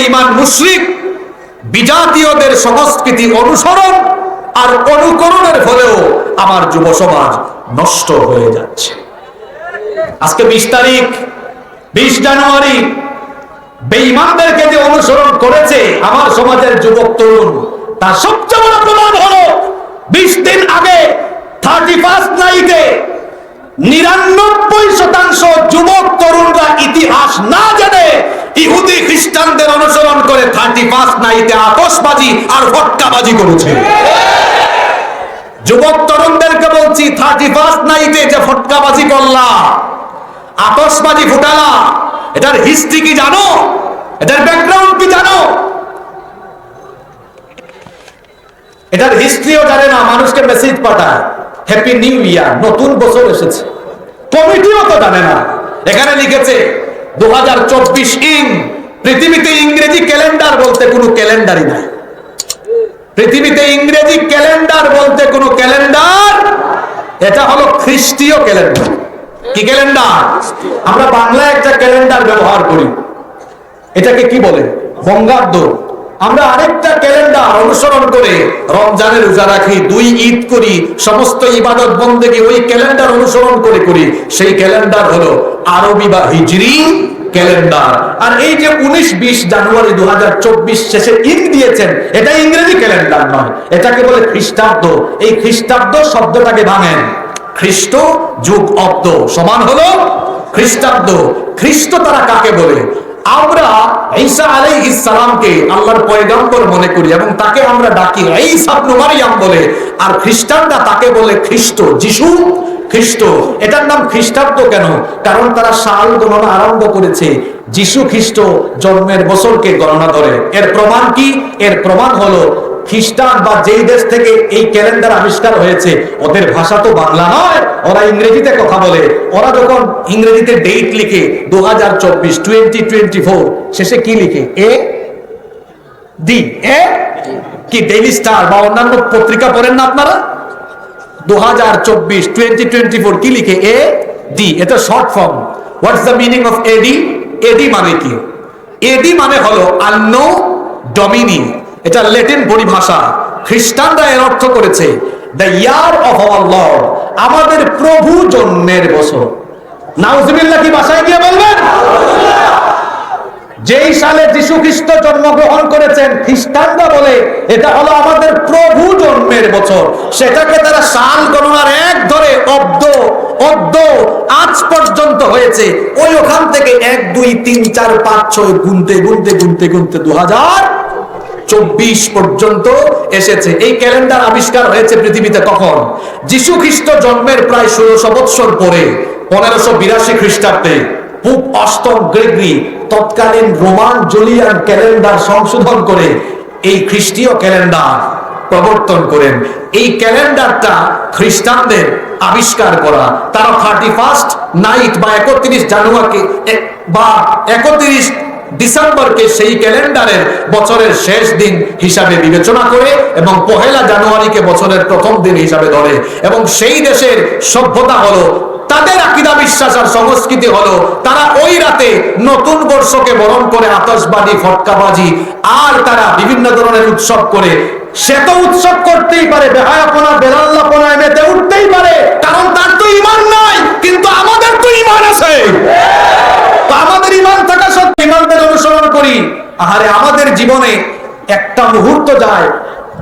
বেঈমান মুশরিক, বিজাতীয়দের সংস্কৃতি অনুসরণ আর অনুকরণের ফলেও আমার যুব সমাজ নষ্ট হয়ে যাচ্ছে। আজকে বিশ তারিখ, বিশ জানুয়ারি, বেঈমানদেরকে যে অনুসরণ করেছে আমার সমাজের যুবক তরুণ, তার সবচেয়ে বড় প্রমাণ হলো বিশ দিন আগে থার্টি ফার্স্ট নাইটে নিরানব্বই শতাংশ যুবক তরুণরা ইতিহাস না জানে ইহুদি খ্রিস্টানদের অনুসরণ করে থার্টি ফার্স্ট নাইটে আতসবাজি আর ফটকাবাজি করেছে। যুবক তরুণদেরকে বলছি, থার্টি ফার্স্ট নাইটে যে ফটকাবাজি করলা আতসবাজি ফুটালা, এটার হিস্ট্রি কি জানো? এটার ব্যাকগ্রাউন্ড কি জানো? এটার হিস্ট্রিও জানে না, মানুষকে মেসেজ পাঠায় হ্যাপি নিউ ইয়ার নতুন বছর এসেছে। কমিটিও তো জানে না। এখানে লিখেছে দু ইং পৃথিবীতে ইংরেজি ক্যালেন্ডার বলতে কোনো ক্যালেন্ডারই নাই। পৃথিবীতে ইংরেজি ক্যালেন্ডার বলতে কোনো ক্যালেন্ডার, এটা হলো খ্রিস্টীয় ক্যালেন্ডার। কি ক্যালেন্ডার? আমরা বাংলায় একটা ক্যালেন্ডার ব্যবহার করি। এটাকে কি বলে? বঙ্গাব্দ। আমরা আরেকটা ক্যালেন্ডার অনুসরণ করে রমজানের রোজা রাখি, দুই ঈদ করি, সমস্ত ইবাদত বন্দেকে ওই ক্যালেন্ডার অনুসরণ করে করি। সেই ক্যালেন্ডার হলো আরবি বা হিজরি ক্যালেন্ডার। আর এই যে উনিশ বিশ জানুয়ারি দু শেষে ঈদ দিয়েছেন, এটা ইংরেজি ক্যালেন্ডার নয়, এটাকে বলে খ্রিস্টাব্দ। এই খ্রিস্টাব্দ শব্দটাকে ভাঙেন। খ্রিস্ট যুগ অব্দ, সমান হলো খ্রিস্টাব্দ। খ্রিস্ট তারা কাকে বলে? আমরা ঈসা আলাইহিস সালামকে আল্লাহর পয়গম্বর মনে করি এবং তাকে আমরা ডাকি ঈসা ইবনে মারইয়াম বলে। আর খ্রিস্টানরা তাকে বলে খ্রিস্ট, যিশু খ্রিস্ট। এটার নাম খ্রিস্টাব্দ কেন? কারণ তারা সাল গণনা আরম্ভ করেছে। যিশু খ্রিস্ট জন্মের বছরকে গণনা করে। এর প্রমাণ কি? এর প্রমাণ হলো খ্রিস্টান বা যেই দেশ থেকে এই ক্যালেন্ডার আবিষ্কার হয়েছে, ওদের ভাষা তো বাংলা নয়। ওরা ইংরেজিতে কথা বলে। ওরা যখন ইংরেজিতে ডেট লিখে দু হাজার চব্বিশ টোয়েন্টি টোয়েন্টি ফোর শেষে কি লিখে? এ? ডি? এ? কি? ডেইলি স্টার বা অন্যান্য পত্রিকা পড়েন না আপনারা? দু হাজার চব্বিশ টোয়েন্টি টোয়েন্টি ফোর কি লিখে? এ ডি এটা short form what's the meaning of AD AD মানে কি? এডি মানে হলো আন্নো ডমিনি। এটা লেটিন পরিভাষা। খ্রিস্টানরা এর অর্থ করেছে the year of our Lord আমাদের প্রভু জন্মের বছর। নাউজুবিল্লাহ কি বাসায় গিয়ে যেই সালে যিশু খ্রিস্ট জন্মগ্রহণ করেছেন খ্রিস্টানরা বলে, এটা হলো আমাদের প্রভু জন্মের বছর। সেটাকে তারা সাল গণনার এক ধরে অব্দ অব্দ, আজ পর্যন্ত হয়েছে। ওই ওখান থেকে এক, দুই, তিন, চার, পাঁচ, ছয়, গুনতে গুনতে গুনতে গুনতে দু হাজার চব্বিশ পর্যন্ত এসেছে। এই ক্যালেন্ডার আবিষ্কার হয়েছে পৃথিবীতে কখন? যিশু খ্রিস্ট জন্মের প্রায় ষোলোশো বৎসর পরে, পনেরোশো বিরাশি খ্রিস্টাব্দে। পুপ অষ্টম গ্রেগরি তৎকালীন রোমান জুলিয়ান ক্যালেন্ডার সংশোধন করে এই খ্রিস্টীয় ক্যালেন্ডার প্রবর্তন করেন। এই ক্যালেন্ডারটা খ্রিস্টানদের আবিষ্কার করা। তারা থার্টি ফার্স্ট নাইট বা একত্রিশ জানুয়ারি বা একত্রিশ ডিসেম্বরকে সেই ক্যালেন্ডারের বছরের শেষ দিন হিসাবে বিবেচনা করে এবং পহেলা জানুয়ারিকে বছরের প্রথম দিন হিসাবে ধরে। এবং সেই দেশের সভ্যতা হলো আকিদা বিশ্বাস আর সংস্কৃতি হলো, তারা ওই রাতে নতুন বর্ষকে বরণ করে আতশবাজি, ফটকাবাজি, আর তারা বিভিন্ন ধরনের উৎসব করে। সে তো উৎসব করতেই পারে, বেহায়াপনা, বেলাল্লাপনা মেতে উঠতেই পারে। কারণ তার তো ইমান নাই, কিন্তু আমাদের তো ইমান আছে। তো আমাদের ইমান থাকা সত্ত্বেও ইমানদের অনুসরণ করি। আহারে আমাদের জীবনে একটা মুহূর্ত যায়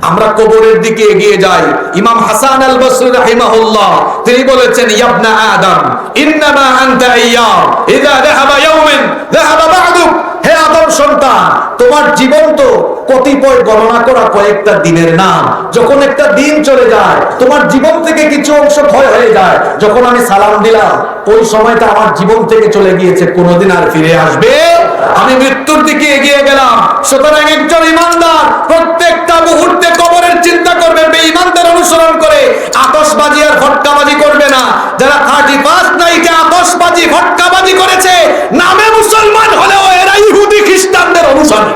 আমরা কবরের দিকে এগিয়ে যাই। ইমাম হাসান আল বসরি রাহিমাহুল্লাহ, তিনি বলেছেন, ইয়াবনা আদম, ইন্নামা আনতা আইয়াম ইযা যাহাবা ইয়াউমিন, যাহাবা বা'দুক। হে আদম সন্তান, তোমার জীবন তো কতিপয় গণনা করা কয়েকটা দিনের নাম। যখন একটা দিন চলে যায়, তোমার জীবন থেকে কিছু অংশ ক্ষয় হয়ে যায়। যখন আমি সালাম দিলাম, ওই সময়টা আমার জীবন থেকে চলে গিয়েছে, কোনোদিন আর ফিরে আসবে? আমি এগিয়ে গেলাম। সুতরাং একজন ইমানদার প্রত্যেকটা মুহূর্তে কবরের চিন্তা করবে, বেঈমানদের অনুসরণ করে। আতশবাজি আর ফটকাবাজি করবে না। যারা থার্টি ফার্স্ট নাইটে আতশবাজি ফটকাবাজি করেছে, নামে মুসলমান হলেও এরা ইহুদি খ্রিস্টানদের অনুসারী